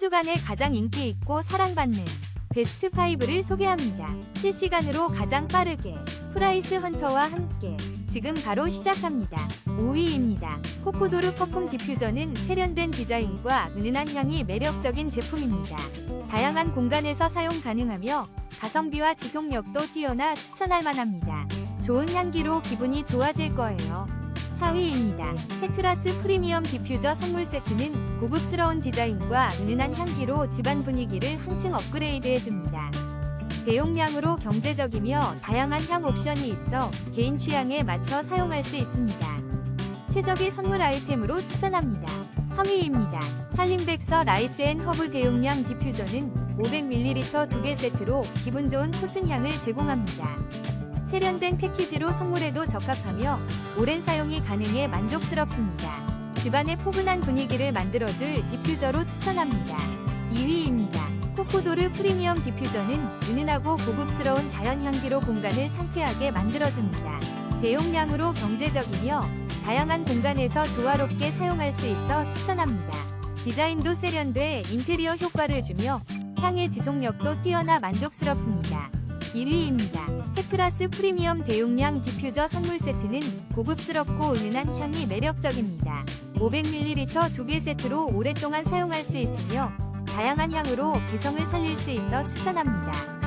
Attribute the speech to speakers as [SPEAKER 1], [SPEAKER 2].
[SPEAKER 1] 주간에 가장 인기 있고 사랑받는 베스트 5를 소개합니다. 실시간으로 가장 빠르게 프라이스 헌터와 함께 지금 바로 시작합니다. 5위입니다. 코코도르 퍼퓸 디퓨저는 세련된 디자인과 은은한 향이 매력적인 제품입니다. 다양한 공간에서 사용 가능하며 가성비와 지속력도 뛰어나 추천할 만합니다. 좋은 향기로 기분이 좋아질 거예요. 4위입니다. 페트라스 프리미엄 디퓨저 선물 세트는 고급스러운 디자인과 은은한 향기로 집안 분위기를 한층 업그레이드해줍니다. 대용량으로 경제적이며 다양한 향 옵션이 있어 개인 취향에 맞춰 사용할 수 있습니다. 최적의 선물 아이템으로 추천합니다. 3위입니다. 살림백서 라이스 앤 허브 대용량 디퓨저는 500ml 2개 세트로 기분 좋은 코튼 향을 제공합니다. 세련된 패키지로 선물에도 적합하며 오랜 사용이 가능해 만족스럽습니다. 집안의 포근한 분위기를 만들어줄 디퓨저로 추천합니다. 2위입니다. 코코도르 프리미엄 디퓨저는 은은하고 고급스러운 자연 향기로 공간을 상쾌하게 만들어줍니다. 대용량으로 경제적이며 다양한 공간에서 조화롭게 사용할 수 있어 추천합니다. 디자인도 세련돼 인테리어 효과를 주며 향의 지속력도 뛰어나 만족스럽습니다. 1위입니다. 페트라스 프리미엄 대용량 디퓨저 선물 세트는 고급스럽고 은은한 향이 매력적입니다. 500ml 2개 세트로 오랫동안 사용할 수 있으며 다양한 향으로 개성을 살릴 수 있어 추천합니다.